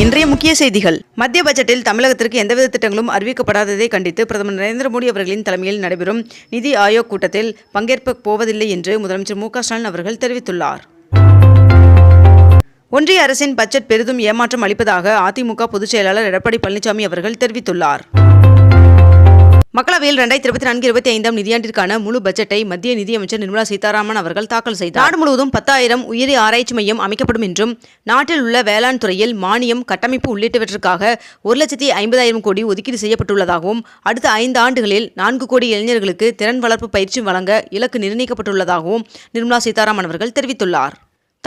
இன்றைய முக்கிய செய்திகள். மத்திய பட்ஜெட்டில் தமிழகத்திற்கு எந்தவித திட்டங்களும் அறிவிக்கப்படாததை கண்டித்து பிரதமர் நரேந்திர மோடி அவர்களின் தலைமையில் நடைபெறும் நிதி ஆயோக் கூட்டத்தில் பங்கேற்க போவதில்லை என்று முதலமைச்சர் மு ஸ்டாலின் அவர்கள் தெரிவித்துள்ளார். ஒன்றிய அரசின் பட்ஜெட் பெரிதும் ஏமாற்றம் அளிப்பதாக அதிமுக பொதுச் செயலாளர் எடப்பாடி பழனிசாமி அவர்கள் தெரிவித்துள்ளார். மக்களவையில் ரெண்டாயிரத்தி இருபத்தி நான்கு இருபத்தி ஐந்தாம் நிதியாண்டிற்கான முழு பட்ஜெட்டை மத்திய நிதியமைச்சர் நிர்மலா சீதாராமன் அவர்கள் தாக்கல் செய்தார். நாடு முழுவதும் பத்தாயிரம் உயிரி ஆராய்ச்சி மையம் அமைக்கப்படும் என்றும் நாட்டில் உள்ள வேளாண் துறையில் மானியம் கட்டமைப்பு உள்ளிட்டவற்றிற்காக ஒரு லட்சத்தி ஐம்பதாயிரம் கோடி ஒதுக்கீடு செய்யப்பட்டுள்ளதாகவும் அடுத்த ஐந்து ஆண்டுகளில் நான்கு கோடி இளைஞர்களுக்கு திறன் வளர்ப்பு பயிற்சி வழங்க இலக்கு நிர்ணயிக்கப்பட்டுள்ளதாகவும் நிர்மலா சீதாராமன் அவர்கள் தெரிவித்துள்ளார்.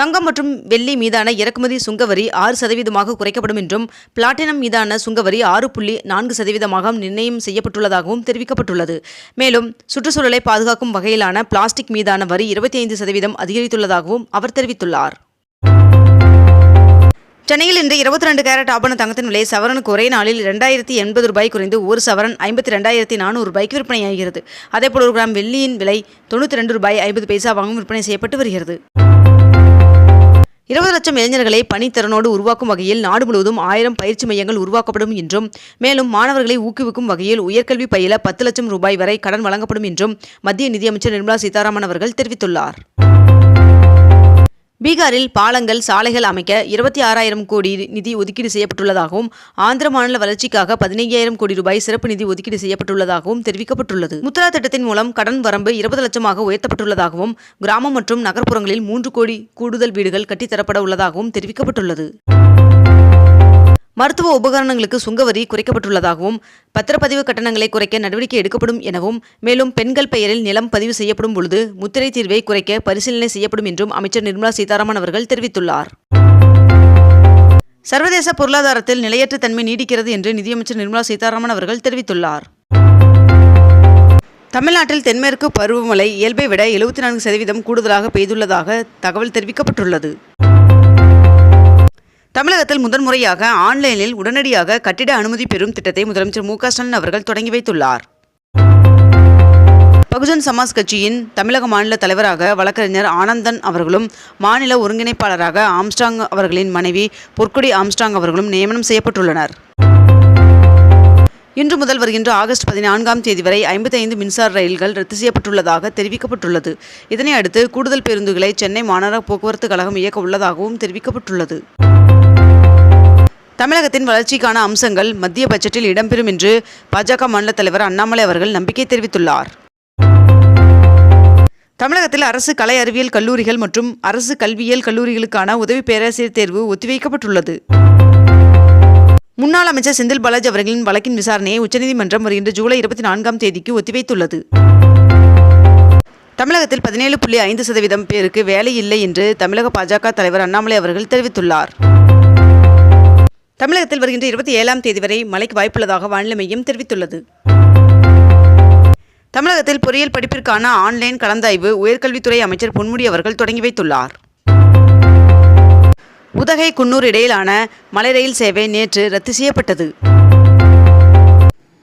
தங்கம் மற்றும் வெள்ளி மீதான இறக்குமதி சுங்கவரி ஆறு சதவீதமாக குறைக்கப்படும் என்றும் பிளாட்டினம் மீதான சுங்கவரி ஆறு புள்ளி நான்கு சதவீதமாக நிர்ணயம் செய்யப்பட்டுள்ளதாகவும் தெரிவிக்கப்பட்டுள்ளது. மேலும் சுற்றுச்சூழலை பாதுகாக்கும் வகையிலான பிளாஸ்டிக் மீதான வரி இருபத்தி ஐந்து சதவீதம் அதிகரித்துள்ளதாகவும் அவர் தெரிவித்துள்ளார். சென்னையில் இன்று இருபத்தி ரெண்டு கேரட் ஆபண தங்கத்தின் விலை சவரனுக்கு ஒரே நாளில் இரண்டாயிரத்தி எண்பது ரூபாய் குறைந்து ஒரு சவரன் ஐம்பத்தி ரெண்டாயிரத்தி நானூறு ரூபாய்க்கு விற்பனையாகிறது. அதேபோல் ஒரு கிராம் வெள்ளியின் விலை தொண்ணூற்றி ரெண்டு ரூபாய் ஐம்பது பைசாவாகவும் விற்பனை செய்யப்பட்டு வருகிறது. இருபது லட்சம் இளைஞர்களை பணித்திறனோடு உருவாக்கும் வகையில் நாடு முழுவதும் ஆயிரம் பயிற்சி மையங்கள் உருவாக்கப்படும் என்றும் மேலும் மாணவர்களை ஊக்குவிக்கும் வகையில் உயர்கல்வி பயில பத்து லட்சம் ரூபாய் வரை கடன் வழங்கப்படும் என்றும் மத்திய நிதியமைச்சர் நிர்மலா சீதாராமன் அவர்கள் தெரிவித்துள்ளார். பீகாரில் பாலங்கள் சாலைகள் அமைக்க இருபத்தி ஆறாயிரம் கோடி நிதி ஒதுக்கீடு செய்யப்பட்டுள்ளதாகவும் ஆந்திர மாநில வளர்ச்சிக்காக பதினைஞ்சாயிரம் கோடி ரூபாய் சிறப்பு நிதி ஒதுக்கீடு செய்யப்பட்டுள்ளதாகவும் தெரிவிக்கப்பட்டுள்ளது. முத்ரா திட்டத்தின் மூலம் கடன் வரம்பு இருபது லட்சமாக உயர்த்தப்பட்டுள்ளதாகவும் கிராமம் மற்றும் நகர்ப்புறங்களில் மூன்று கோடி கூடுதல் வீடுகள் கட்டித்தரப்பட உள்ளதாகவும் தெரிவிக்கப்பட்டுள்ளது. மருத்துவ உபகரணங்களுக்கு சுங்கவரி குறைக்கப்பட்டுள்ளதாகவும் பத்திரப்பதிவு கட்டணங்களை குறைக்க நடவடிக்கை எடுக்கப்படும் எனவும் மேலும் பெண்கள் பெயரில் நிலம் பதிவு செய்யப்படும் பொழுது முத்திரை தீர்வை குறைக்க பரிசீலனை செய்யப்படும் என்றும் அமைச்சர் நிர்மலா சீதாராமன் அவர்கள் தெரிவித்துள்ளார். சர்வதேச பொருளாதாரத்தில் நிலையற்ற தன்மை நீடிக்கிறது என்று நிதியமைச்சர் நிர்மலா சீதாராமன் அவர்கள் தெரிவித்துள்ளார். தமிழ்நாட்டில் தென்மேற்கு பருவமழை இயல்பை விட எழுபத்தி நான்கு சதவீதம் கூடுதலாக பெய்துள்ளதாக தகவல் தெரிவிக்கப்பட்டுள்ளது. தமிழகத்தில் முதன்முறையாக ஆன்லைனில் உடனடியாக கட்டிட அனுமதி பெறும் திட்டத்தை முதலமைச்சர் மு ஸ்டாலின் அவர்கள் தொடங்கி வைத்துள்ளார். பகுஜன் சமாஜ் கட்சியின் தமிழக மாநில தலைவராக வழக்கறிஞர் ஆனந்தன் அவர்களும் மாநில ஒருங்கிணைப்பாளராக ஆம்ஸ்டாங் அவர்களின் மனைவி பொற்கொடி ஆம்ஸ்டாங் அவர்களும் நியமனம் செய்யப்பட்டுள்ளனர். இன்று முதல் வருகின்ற ஆகஸ்ட் பதினான்காம் தேதி வரை ஐம்பத்தி ஐந்து மின்சார ரயில்கள் ரத்து செய்யப்பட்டுள்ளதாக தெரிவிக்கப்பட்டுள்ளது. இதனை அடுத்து கூடுதல் பேருந்துகளை சென்னை மாநகர போக்குவரத்து கழகம் இயக்க உள்ளதாகவும் தெரிவிக்கப்பட்டுள்ளது. தமிழகத்தின் வளர்ச்சிக்கான அம்சங்கள் மத்திய பட்ஜெட்டில் இடம்பெறும் என்று பாஜக மாநில தலைவர் அண்ணாமலை அவர்கள் நம்பிக்கை தெரிவித்துள்ளார். தமிழகத்தில் அரசு கலை அறிவியல் கல்லூரிகள் மற்றும் அரசு கல்வியியல் கல்லூரிகளுக்கான உதவி பேராசிரியர் தேர்வு ஒத்திவைக்கப்பட்டுள்ளது. முன்னாள் அமைச்சர் செந்தில் பாலாஜி அவர்களின் வழக்கின் விசாரணையை உச்சநீதிமன்றம் வருகின்ற ஜூலை இருபத்தி நான்காம் தேதிக்கு ஒத்திவைத்துள்ளது. தமிழகத்தில் பதினேழு புள்ளி ஐந்து சதவீதம் பேருக்கு வேலை இல்லை என்று தமிழக பாஜக தலைவர் அண்ணாமலை அவர்கள் தெரிவித்துள்ளார். தமிழகத்தில் வருகின்ற இருபத்தி ஏழாம் தேதி வரை மழைக்கு வாய்ப்புள்ளதாக வானிலை மையம் தெரிவித்துள்ளது. தமிழகத்தில் பொறியியல் படிப்பிற்கான ஆன்லைன் கலந்தாய்வு உயர்கல்வித்துறை அமைச்சர் பொன்முடி அவர்கள் தொடங்கி வைத்துள்ளார். உதகை குன்னூர் இடையிலான மலை ரயில் சேவை நேற்று ரத்து செய்யப்பட்டது.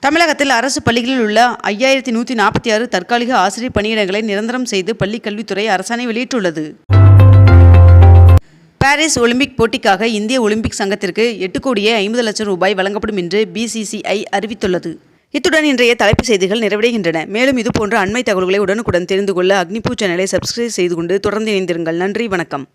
தமிழகத்தில் அரசு பள்ளிகளில் உள்ள ஐயாயிரத்தி நூற்றி நாற்பத்தி ஆறு தற்காலிக ஆசிரியர் பணியிடங்களை நிரந்தரம் செய்து பள்ளிக் கல்வித்துறை அரசாணை வெளியிட்டுள்ளது. பாரிஸ் ஒலிம்பிக் போட்டிக்காக இந்திய ஒலிம்பிக் சங்கத்திற்கு எட்டு கோடியே ஐம்பது லட்சம் ரூபாய் வழங்கப்படும் என்று பிசிசிஐ அறிவித்துள்ளது. இத்துடன் இன்றைய தலைப்பு செய்திகள் நிறைவடைகின்றன. மேலும் இதுபோன்ற அண்மை தகவல்களை உடனுக்குடன் தெரிந்து கொள்ள அக்னிபூ சேனலை சப்ஸ்கிரைப் செய்து கொண்டு தொடர்ந்து இணைந்திருங்கள். நன்றி வணக்கம்.